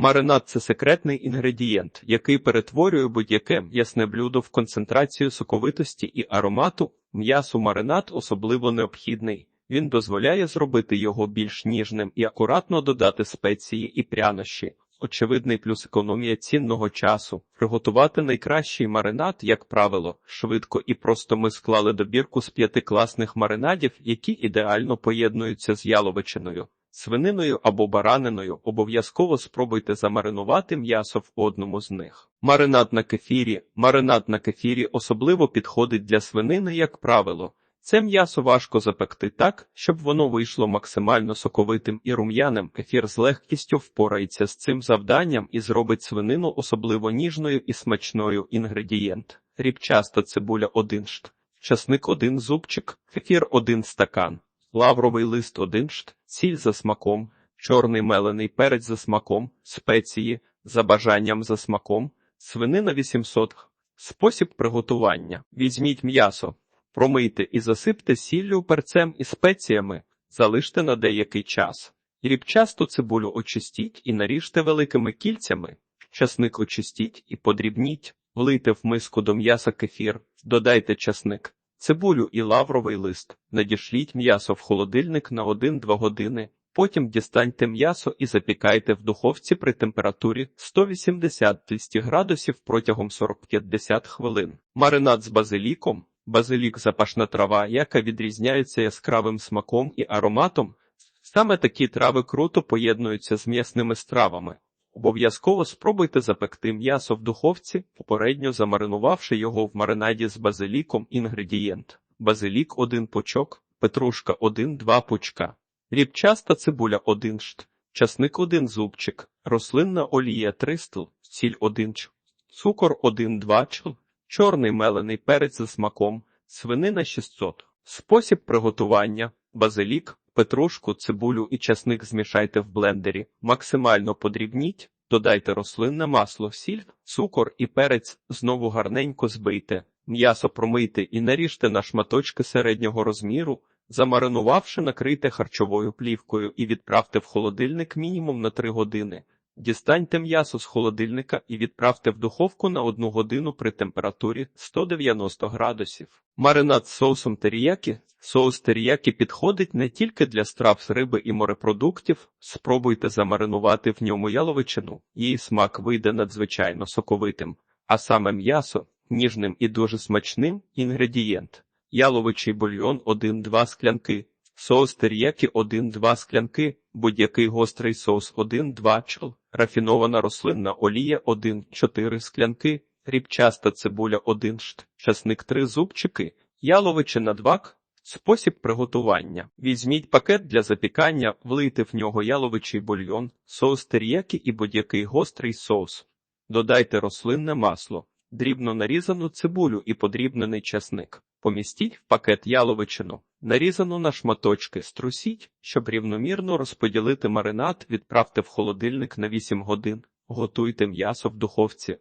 Маринад це секретний інгредієнт, який перетворює будь-яке м'ясне блюдо в концентрацію соковитості і аромату. М'ясу маринад особливо необхідний. Він дозволяє зробити його більш ніжним і акуратно додати спеції і прянощі. Очевидний плюс економія цінного часу. Приготувати найкращий маринад, як правило, швидко і просто ми склали добірку з п'яти класних маринадів, які ідеально поєднуються з яловичиною. Свининою або бараниною обов'язково спробуйте замаринувати м'ясо в одному з них. Маринад на кефірі. Маринад на кефірі особливо підходить для свинини, як правило. Це м'ясо важко запекти так, щоб воно вийшло максимально соковитим і рум'яним. Кефір з легкістю впорається з цим завданням і зробить свинину особливо ніжною і смачною інгредієнт. Рібчаста цибуля 1 шт, часник 1 зубчик, кефір 1 стакан, лавровий лист 1 шт, сіль за смаком, чорний мелений перець за смаком, спеції, за бажанням за смаком, свинина 800. Спосіб приготування. Візьміть м'ясо. Промийте і засипте сіллю, перцем і спеціями, залиште на деякий час. Рібчасту цибулю очистіть і наріжте великими кільцями, часник очистіть і подрібніть, влийте в миску до м'яса кефір, додайте часник, цибулю і лавровий лист, надішліть м'ясо в холодильник на 1-2 години, потім дістаньте м'ясо і запікайте в духовці при температурі 180-200 градусів протягом 40-50 хвилин. Маринад з базиліком. Базилік запашна трава, яка відрізняється яскравим смаком і ароматом. Саме такі трави круто поєднуються з м'ясними стравами. Обов'язково спробуйте запекти м'ясо в духовці, попередньо замаринувавши його в маринаді з базиліком. Інгредієнт: базилік 1 пучок, петрушка 1-2 пучка, рібчаста цибуля 1 шт, часник 1 зубчик, рослинна олія 3 стл, сіль 1 ч, цукор 1-2 чл. Чорний мелений перець за смаком, свинина 600. Спосіб приготування: базилік, петрушку, цибулю і часник змішайте в блендері, максимально подрібніть, додайте рослинне масло, сіль, цукор і перець, знову гарненько збийте, м'ясо промийте і наріжте на шматочки середнього розміру, замаринувавши, накрийте харчовою плівкою і відправте в холодильник мінімум на 3 години. Дістаньте м'ясо з холодильника і відправте в духовку на одну годину при температурі 190 градусів. Маринад з соусом теріякі. Соус теріякі підходить не тільки для страв з риби і морепродуктів. Спробуйте замаринувати в ньому яловичину. Її смак вийде надзвичайно соковитим, а саме м'ясо ніжним і дуже смачним інгредієнт. Яловичий бульйон 1-2 склянки. Соус теріякі 1-2 склянки, будь-який гострий соус 1-2 чл, рафінована рослинна олія 1-4 склянки, рібчаста цибуля 1 шт, часник 3 зубчики, яловичина 2 к. Спосіб приготування. Візьміть пакет для запікання, влийте в нього яловичий бульйон, соус теріякі і будь-який гострий соус. Додайте рослинне масло, дрібно нарізану цибулю і подрібнений часник. Помістіть в пакет яловичину, нарізану на шматочки, струсіть, щоб рівномірно розподілити маринад, відправте в холодильник на 8 годин, готуйте м'ясо в духовці.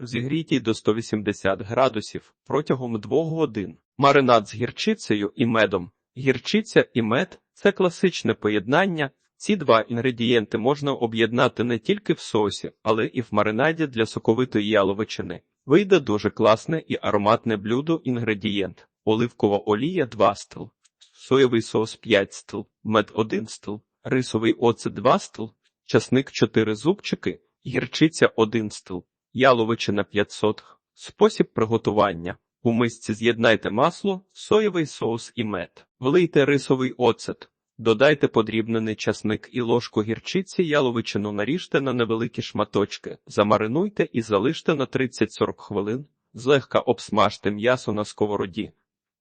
Зігрійте до 180 градусів протягом 2 годин. Маринад з гірчицею і медом. Гірчиця і мед це класичне поєднання. Ці два інгредієнти можна об'єднати не тільки в соусі, але і в маринаді для соковитої яловичини. Вийде дуже класне і ароматне блюдо інгредієнт. Оливкова олія 2 стл, соєвий соус 5 стл, мед 1 стл, рисовий оцет 2 стл, часник 4 зубчики, гірчиця 1 стл, яловичина 500 г. Спосіб приготування. У мисці з'єднайте масло, соєвий соус і мед. Влийте рисовий оцет. Додайте подрібнений часник і ложку гірчиці, яловичину наріжте на невеликі шматочки, замаринуйте і залиште на 30-40 хвилин, злегка обсмажте м'ясо на сковороді.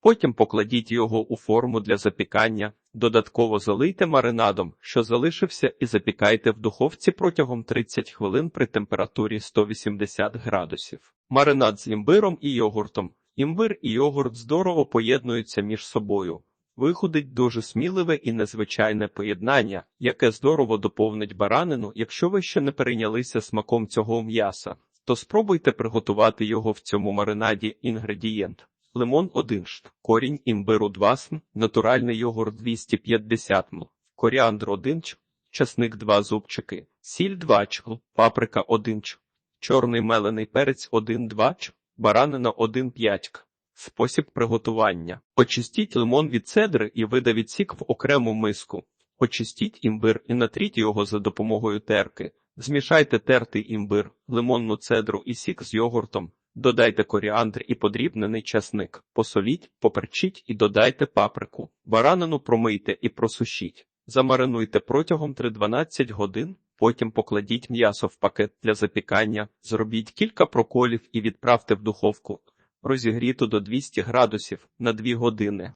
Потім покладіть його у форму для запікання, додатково залийте маринадом, що залишився, і запікайте в духовці протягом 30 хвилин при температурі 180 градусів. Маринад з імбиром і йогуртом. Імбир і йогурт здорово поєднуються між собою. Виходить дуже сміливе і незвичайне поєднання, яке здорово доповнить баранину, якщо ви ще не перейнялися смаком цього м'яса, то спробуйте приготувати його в цьому маринаді інгредієнт. Лимон 1 шт, корінь імбиру 2 см, натуральний йогурт 250 мл, коріандр 1 ч, часник 2 зубчики, сіль 2 чл, паприка 1 ч, чорний мелений перець 1-2 ч, баранина 1-5 к. Спосіб приготування. Очистіть лимон від цедри і видавіть сік в окрему миску. Очистіть імбир і натріть його за допомогою терки. Змішайте тертий імбир, лимонну цедру і сік з йогуртом. Додайте коріандр і подрібнений часник. Посоліть, поперчіть і додайте паприку. Баранину промийте і просушіть. Замаринуйте протягом 3-12 годин. Потім покладіть м'ясо в пакет для запікання, зробіть кілька проколів і відправте в духовку. Розігріту до 200 градусів на 2 години.